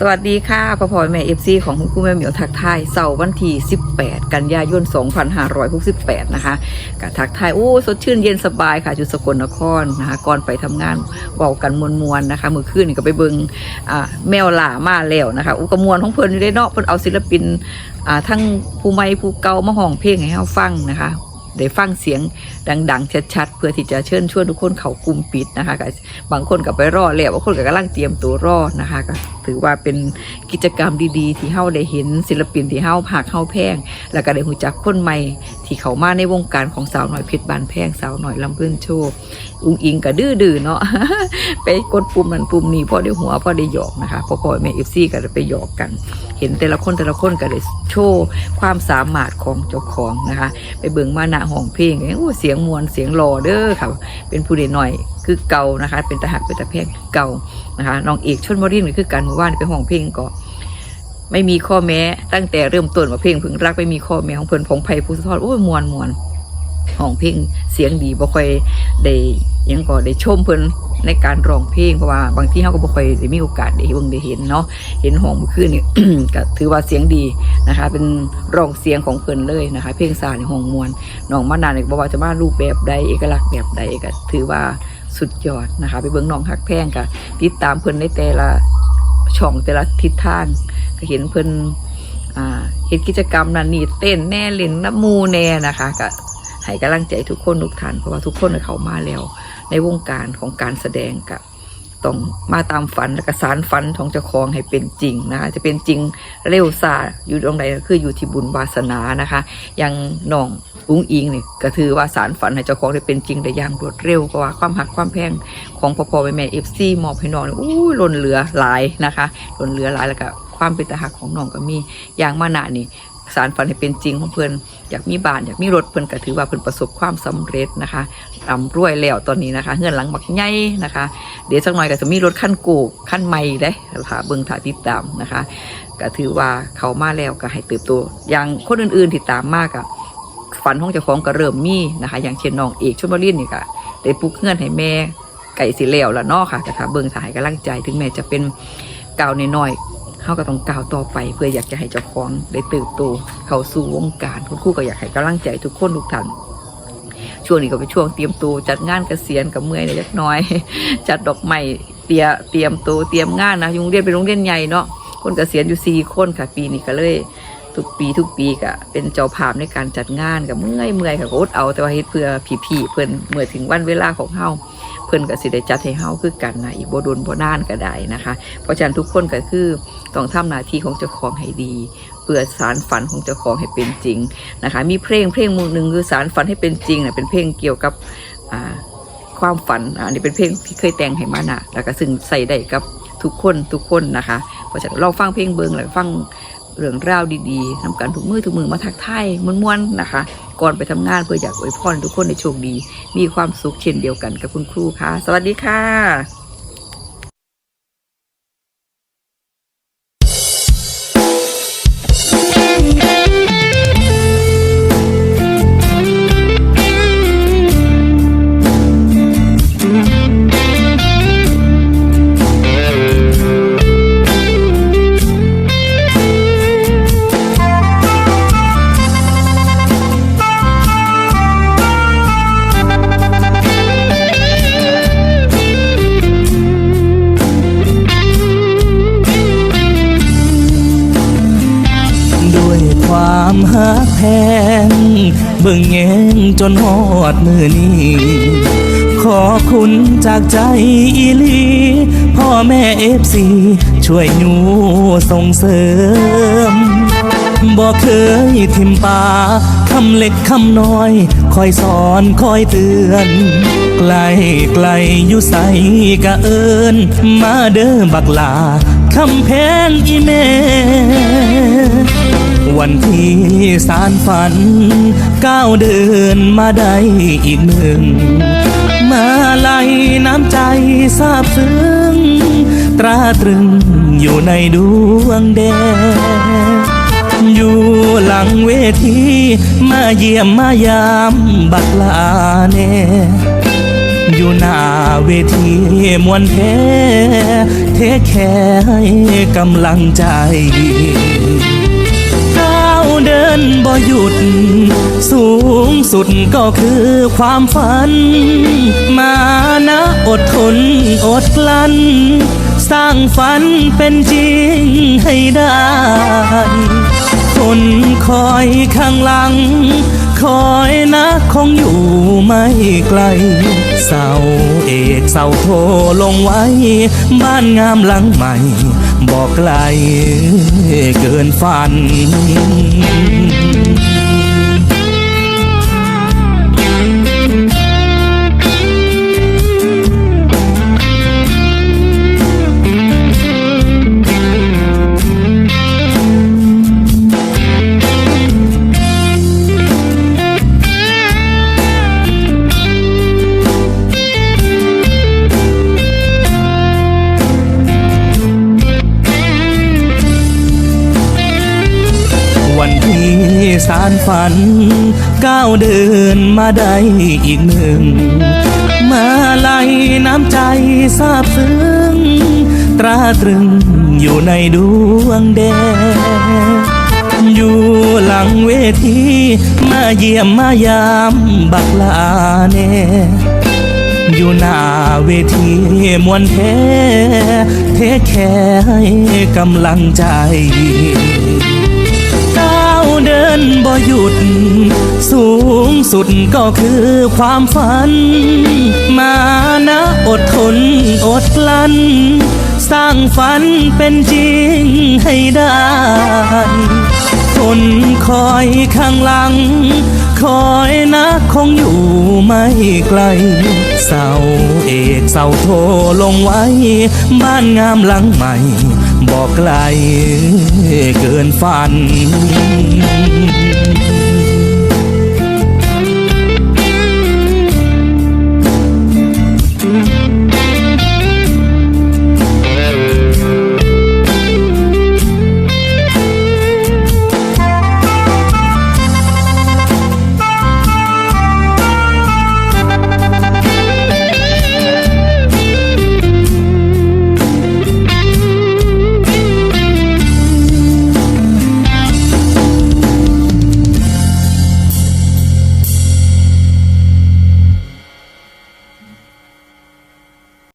สวัสดีค่ะพ่อพ่อแม่เอฟซีของคุณครูแม่เหมียวทักทายเสาร์วันที่ 18 กันยายน 2568 นะคะกับทักทายโอ้สดชื่นเย็นสบายค่ะจุดสกลนครนะคะก่อนไปทำงานเบากันมวลๆนะคะมือคืนนี่ก็ไปเบิงแมวหล่ามาแล้วนะคะอุกมวลของเพลินอยู่ได้เนาะเพลินเอาศิลปินทั้งผู้ใหม่ผู้เก่ามาห้องเพลงให้เราฟังนะคะได้ฟังเสียงดังๆ ชัดๆ เพื่อที่จะเชิญชวนทุกคนเข้ากลุ่มปิดนะคะก็บางคนก็ไปรอแล้วบางคนก็กำลังเตรียมตัวรอนะคะก็ ถือว่าเป็นกิจกรรมดีๆ ที่เฮาได้เห็นศิลปินที่เฮาผักเฮาแพง แล้วก็ได้หูจักคนใหม่ ที่เขามาในวงการของสาวหน่อยเพชรบานแพงสาวหน่อยลำเพื่อนโชว์อุ้งอิงก็ดื้อๆเนาะไปกดปุ่มนั้นปุ่มนี้พอได้หัวพอได้หยอกนะคะพอพ่อแม่เอฟซีก็ได้ไปหยอกกัน เห็นแต่ละคนแต่ละคนก็ได้โชว์ความสามารถของเจ้าของนะคะ ไปเบิ่งมาหน้าห้องเพลงโอ้เสียงมวลเสียงหล่อเด้อค่ะเป็นผู้เด็หน่อยคือเก่านะคะ เป็นตาหักเป็นตาแพงเก่านะคะน้องเอกชนบรินก็คือการหมูบ้านไปห้องเพลงก็ ไม่มีข้อแม้ ตั้งแต่เริ่มต้นมาเพลงพึงรักไม่มีข้อแม้ของเพิ่นพงไพ่ผู้สะทอดโอ้ยมวนมวนห้องเพลงเสียงดีบ่ค่อยได้ยังก็ได้ชมเพิ่นในการร้องเพลงเพราะว่าบางที่เฮาก็บ่ค่อยได้มีโอกาสได้เบิ่งได้เห็นเนาะเห็นห้องเมื่อคืนนี่ ก็ถือว่าเสียงดีนะคะ เป็นร้องเสียงของเพิ่นเลยนะคะ เพลงสาในห้องมวนน้องมานานเนี่ยบ่ว่าจะมารูปแบบใดเอกลักษณ์แบบใดก็ถือว่าสุดยอดนะคะ ไปเบิ่งน้องฮักแพงก็ติดตามเพิ่นในแต่ละ ช่องแต่ละทิศทาง ก็เห็นเพิ่นอ่าเห็นกิจกรรมนั่นนี่เต้นแน่เล่นน้ำมูแน่นะคะก็ให้กำลังใจทุกคนทุกท่านเพราะว่าทุกคนเขามาแล้ว ในวงการของการแสดงกับ ต้องมาตามฝันและก็สารฝันของเจ้าของให้เป็นจริงนะคะจะเป็นจริงเร็วซาอยู่ตรงไหนก็คืออยู่ที่บุญวาสนานะคะอย่างน้องอุ้งอิงนี่ก็ถือว่าสารฝันให้เจ้าของได้เป็นจริงได้อย่างรวดเร็วเพราะว่าความหักความแพงของพ่อพ่อแม่แม่เอฟซีมอบให้น้องนี่อู้ล้นเหลือหลายนะคะล้นเหลือหลายแล้วก็ความเป็นตาหักของน้องก็มีอย่างมานะนี่ สารฝันให้เป็นจริงของเพื่อนอยากมีบ้านอยากมีรถเพื่อนก็ถือว่าเพื่อนประสบความสำเร็จนะคะร่ำรวยแล้วตอนนี้นะคะเงื่อนหลังบักใหญ่นะคะ เดี๋ยวสักหน่อยก็จะมีรถขั้นกูกขั้นใหม่ได้ถาเบิ่งถาติดตามนะคะก็ถือว่าเขามาแล้วก็ให้เติบโตอย่างคนอื่นๆที่ตามมากอะฝันของเจ้าของก็เริ่มมีนะคะ อย่างเช่นน้องเอกชลบุรีนี่ก็ได้ปลุกเงื่อนให้แม่ไก่สิแล้วละนาะค่ะแต่ค่ะเบิ่งถ่ายกำลังใจถึงแม้จะเป็นเก้าวน้อย เขาก็ต้องก้าวต่อไปเพื่ออยากจะให้เจ้าของได้เติบโตเข้าสู่วงการคุณครูก็อยากให้กำลังใจทุกคนทุกท่านช่วงนี้ก็เป็นช่วงเตรียมตัวจัดงานเกษียณกับเมื่อยเล็กน้อย จัดดอกไม้เตรียเตรียมตัวเตรียมงานนะโรงเรียนเป็นโรงเรียนใหญ่เนาะคนเกษียณอยู่สี่คนค่ะปีนี้ก็เลยทุกปีทุกปีก็เป็นเจ้าภาพในการจัดงานกับเมื่อยเมื่อยค่ะก็อดเอาแต่ว่าเฮ็ดเพื่อพี่ๆเพื่อนเมื่อถึงวันเวลาของเฮา เพิ่นก็สิได้จัดให้เฮาคือกันนะอีกบ่โดนบ่นานก็ได้นะคะ เพราะฉะนั้นทุกคนก็คือต้องทำหน้าที่ของเจ้าของให้ดีเพื่อสารฝันของเจ้าของให้เป็นจริงนะคะ มีเพลงเพลงหนึ่งคือสารฝันให้เป็นจริงนะเป็นเพลงเกี่ยวกับความฝันอันนี้เป็นเพลงที่เคยแต่งให้มานะแล้วก็ซึ่งใส่ได้กับทุกคนทุกคนนะคะเพราะฉะนั้นเราฟังเพลงเบิงแล้วฟัง เรื่องราวดีๆทำกันทุกมือทุกมือมาทักทายม้วนๆนะคะ ก่อนไปทำงานเพื่ออยากอวยพรทุกคนในโชคดี มีความสุขเช่นเดียวกันกับคุณครูค่ะ สวัสดีค่ะ งเบิ่งแยงจนหอดมือนี้ขอคุณจากใจอีลี พ่อแม่เอฟซีช่วยหนูส่งเสริมบอกเคยทิมป่าคำเล็กคำน้อย คอยสอนคอยเตือน ไกลไกลอยู่ใสกะเอิญมาเด้อบักลาคำแพงอีเม วันที่สารฝันก้าวเดินมาได้อีกหนึ่ง มาไหลน้ำใจซาบซึ้ง ตราตรึงอยู่ในดวงแดงอยู่หลังเวที มาเยี่ยมมายามบักลาแน่อยู่หน้าเวทีมวนแท้เทแค่ให้กำลังใจ สุดก็คือความฝัน มานะอดทนอดกลั้น สร้างฝันเป็นจริงให้ได้ คนคอยข้างหลัง คอยนะคงอยู่ไม่ไกล เสาเอกเสาโทลงไว้ บ้านงามหลังใหม่ บอกไกลเกินฝันวัน สารฝัน ก้าวเดินมาได้อีกหนึ่ง มาไหลน้ำใจซาบซึ้ง ตราตรึงอยู่ในดวงแดงอยู่หลังเวที มาเยี่ยมมายามบักลาแน่อยู่หน้าเวทีมวนแท้เทแค่ให้กำลังใจาวเดินบ่หยุด สูงสุดก็คือความฝัน มานะอดทนอดกลั้น สร้างฝันเป็นจริงให้ได้ คนคอยข้างหลัง คอยนะคงอยู่ไม่ไกล เสาเอกเสาโทลงไว้ บ้านงามหลังใหม่ บอกไกลเกินฝัน